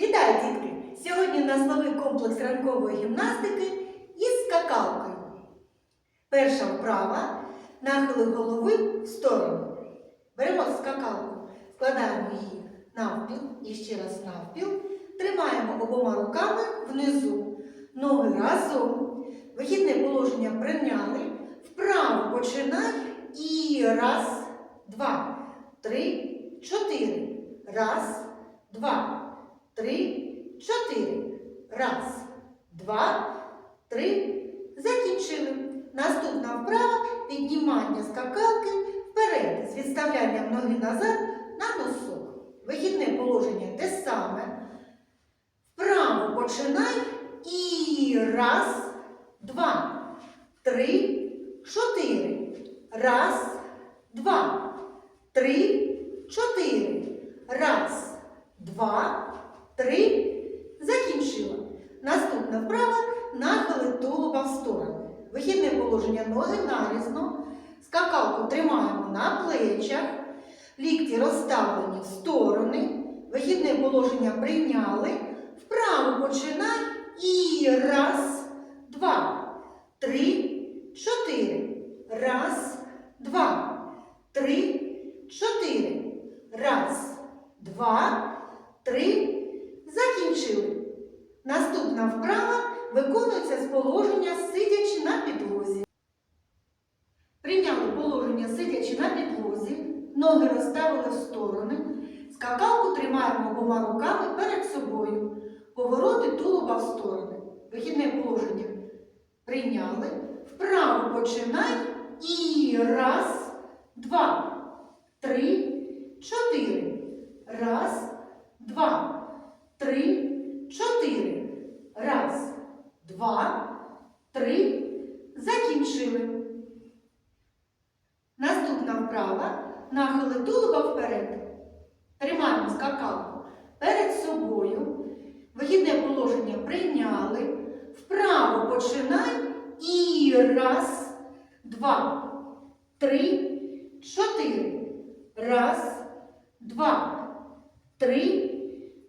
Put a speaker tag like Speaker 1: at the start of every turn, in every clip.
Speaker 1: Вітаю, дітки! Сьогодні у нас новий комплекс ранкової гімнастики із скакалкою. Перша вправа нахили голови в сторону. Беремо скакалку, складаємо її навпіл і ще раз навпіл. Тримаємо обома руками внизу. Ноги разом. Вихідне положення прийняли. Вправо починай. І раз, два, три, чотири. Раз, два, три, чотири. Раз, два, три. Закінчили. Наступна вправа піднімання скакалки вперед з відставлянням ноги назад на носок. Вихідне положення те саме. Вправо починай. І раз, два, три, чотири. Раз, два, три, чотири. Раз, два, три. Закінчила. Наступна вправа нахили тулуба в сторони. Вихідне положення ноги нарізно. Скакалку тримаємо на плечах. Лікті розставлені в сторони. Вихідне положення прийняли. Вправо починай. І раз, два, три, чотири. Раз, два, три, чотири. Раз, два, три. Закінчили. Наступна вправа виконується з положення сидячи на підлозі. Прийняли положення сидячи на підлозі, ноги розставили в сторони, скакалку тримаємо обома руками перед собою, повороти тулуба в сторони. Вихідне положення прийняли. Вправо починай. І раз, два, три, чотири. Раз, два, три, чотири. Раз, два, три. Закінчили. Наступна вправа. Нахили тулуба вперед. Тримаємо скакалку перед собою. Вихідне положення прийняли. Вправо починай. І раз, два, три, чотири. Раз, два, три,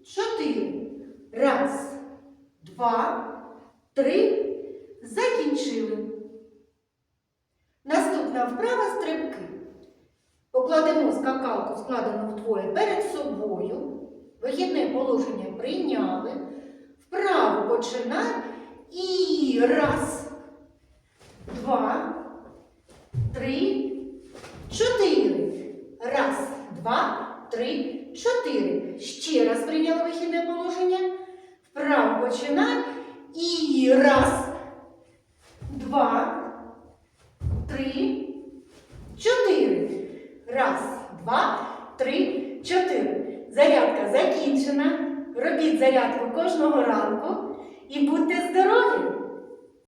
Speaker 1: чотири. Раз, два, три. Закінчили. Наступна вправа стрибки. Покладемо скакалку, складену вдвоє перед собою. Вихідне положення прийняли. Вправо починай. І раз, два, три, чотири. Раз, два, три, чотири. Ще раз прийняли вихідне положення. Вправо починай. І раз, два, три, чотири. Раз, два, три, чотири. Зарядка закінчена. Робіть зарядку кожного ранку і будьте здорові!